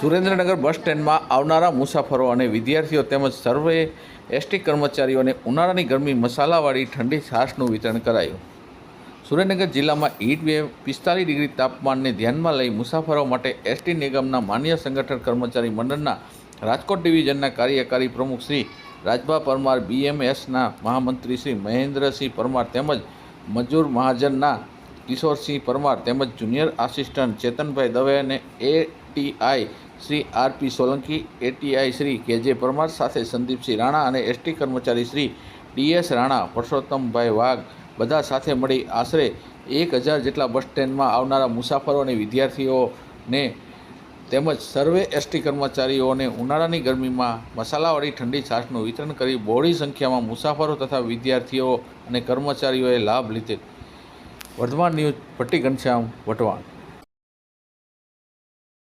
સુરેન્દ્રનગર બસ સ્ટેન્ડમાં આવનારા મુસાફરો અને વિદ્યાર્થીઓ તેમજ સર્વે એસટી કર્મચારીઓને ઉનાળાની ગરમી મસાલાવાળી ઠંડી છાશનું વિતરણ કરાયું. સુરેન્દ્રનગર જિલ્લામાં હીટવેવ પિસ્તાલીસ ડિગ્રી તાપમાનને ધ્યાનમાં લઈ મુસાફરો માટે એસટી નિગમના માન્ય સંગઠન કર્મચારી મંડળના રાજકોટ ડિવિઝનના કાર્યકારી પ્રમુખ શ્રી રાજભા પરમાર, બીએમએસના મહામંત્રી શ્રી મહેન્દ્રસિંહ પરમાર તેમજ મજૂર મહાજનના કિશોરસિંહ પરમાર તેમજ જુનિયર આસિસ્ટન્ટ ચેતનભાઈ દવે અને ATI Shri R P Solanki ATI Shri K J Parmar સાથે સંદીપસિંહ રાણા અને એસટી કર્મચારી શ્રી ડીએસ રાણા, પરસોત્તમભાઈ વાઘ બધા સાથે મળી આશરે એક હજાર જેટલા બસ સ્ટેન્ડમાં આવનારા મુસાફરો અને વિદ્યાર્થીઓને તેમજ સર્વે એસટી કર્મચારીઓને ઉનાળાની ગરમીમાં મસાલાવાળી ઠંડી છાશનું વિતરણ કરી બહોળી સંખ્યામાં મુસાફરો તથા વિદ્યાર્થીઓ અને કર્મચારીઓએ લાભ લીધેલ વર્ધમાન ન્યૂઝ, ભટ્ટી ઘનશ્યામ, વટવાણ.